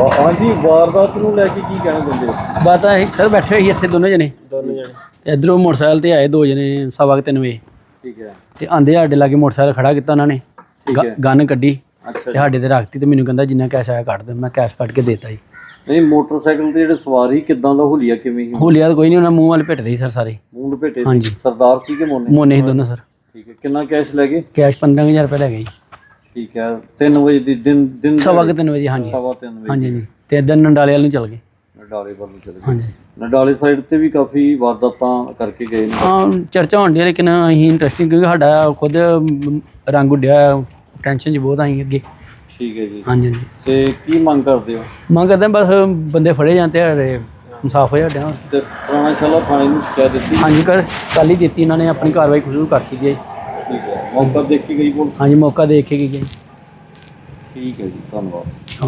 ਹਾਂਜੀ ਵਾਰਦਾਤ ਨੂੰ ਲੈ ਕੇ ਕੀ ਕਹਿਣਾ ਹੋ? ਬਾਤ ਹੈ ਸਰ ਬੈਠੇ ਹੋਈ ਇੱਥੇ ਦੋਨੋਂ ਜਣੇ। ਦੋਨੋਂ ਜਣੇ। ਤੇ ਇਧਰੋਂ ਮੋਟਰਸਾਈਕਲ ਤੇ ਆਏ ਦੋ ਜਣੇ ਸਵਾ ਤਿੰਨ ਵਜੇ। ਠੀਕ ਹੈ। ਤੇ ਆਂਦੇ ਸਾਡੇ ਲਾਗੇ ਮੋਟਰਸਾਈਕਲ ਖੜਾ ਕੀਤਾ ਉਹਨਾਂ ਨੇ। ਗਨ ਕੱਢੀ ਤੇ ਸਾਡੇ ਤੇ ਰੱਖਤੀ ਤੇ ਮੈਨੂੰ ਕਹਿੰਦਾ ਜਿੰਨਾ ਕੈਸ਼ ਆਇਆ ਕੱਢ ਦੇ। ਮੈਂ ਕੈਸ਼ ਕੱਢ ਕੇ ਦੇਤਾ ਜੀ। ਨਹੀਂ ਮੋਟਰਸਾਈਕਲ ਤੇ ਜਿਹੜੇ ਸਵਾਰੀ ਕਿਦਾਂ ਦਾ ਹੁਲੀਆ ਕਿਵੇਂ ਸੀ? ਹੋਲੀਆ ਤਾਂ ਕੋਈ ਨਹੀਂ ਉਹਨਾਂ ਮੂੰਹ ਵਾਲੇ ਭਿੱਟਦੇ ਸੀ ਸਰ ਸਾਰੇ। ਮੂੰਹ ਸੀ? ਹਾਂਜੀ। ਸਰਦਾਰ ਸੀ ਕਿ ਮੋਨੇ? ਮੋਨੇ ਸੀ ਦੋਨੋਂ ਸਰ। ਠੀਕ ਹੈ। ਕਿੰਨਾ ਕੈਸ਼ ਲੈ ਗਏ? ਕੈਸ਼ 15000 ਰੁਪਏ ਲੈ ਗਏ ਜੀ। ਠੀਕ ਹੈ 3 ਵਜੇ ਦੀ ਦਿਨ ਦਿਨ ਸਵਾ ਕੁ ਤਿੰਨ ਵਜੇ ਹਾਂਜੀ। ਸਵਾ 3 ਵਜੇ। ਹਾਂਜੀ ਹਾਂਜੀ। ਤੇ ਇਧਰ ਨੰਡਾਲੇ ਵਾਲ ਨੂੰ ਚੱਲ ਗਏ। ਨਡਾਲੇ ਵੱਲ ਨੂੰ ਚਲੇ ਗਏ। ਹਾਂਜੀ। ਨਡਾਲੇ ਸਾਈਡ ਤੇ ਵੀ ਕਾਫੀ ਵਾਰਦਾਤਾਂ ਕਰਕੇ ਗਏ ਨੇ। ਹਾਂ ਚਰਚਾ ਹੋਣ ਦੀ ਲੇਕਿਨ ਅਸੀਂ ਇੰਟਰਸਟਿੰਗ ਕਿਉਂਕਿ ਸਾਡਾ ਖੁਦ ਰੰਗ ਉੱਡਿਆ ਟੈਨਸ਼ਨ 'ਚ ਬਹੁਤ ਆਈ ਅੱਗੇ। ਠੀਕ ਹੈ ਜੀ। ਹਾਂਜੀ ਹਾਂਜੀ। ਤੇ ਕੀ ਮੰਗ ਕਰਦੇ ਹੋ? ਮੰਗ ਕਰਦੇ ਹਾਂ ਬਸ ਬੰਦੇ ਫੜੇ ਜਾਂਦੇ ਆ ਇਨਸਾਫ ਹੋ ਜਾਣਾ ਤੇ ਪੁਰਾਣਾ ਸ਼ਾਲਾ ਥਾਣੇ ਨੂੰ ਸ਼ਿਕਾਇਤ ਦਿੱਤੀ। ਹਾਂਜੀ ਕਰ ਕੱਲ ਹੀ ਦਿੱਤੀ ਇਹਨਾਂ ਨੇ ਆਪਣੀ ਕਾਰਵਾਈ ਸ਼ੁਰੂ ਕਰਤੀ ਜੀ ਠੀਕ ਹੈ? ਮੌਕਾ ਦੇਖ ਕੇ ਗਈ ਪੁਲਿਸ? ਹਾਂਜੀ ਮੌਕਾ ਦੇਖ ਕੇ ਗਏ ਠੀਕ ਹੈ ਜੀ ਧੰਨਵਾਦ।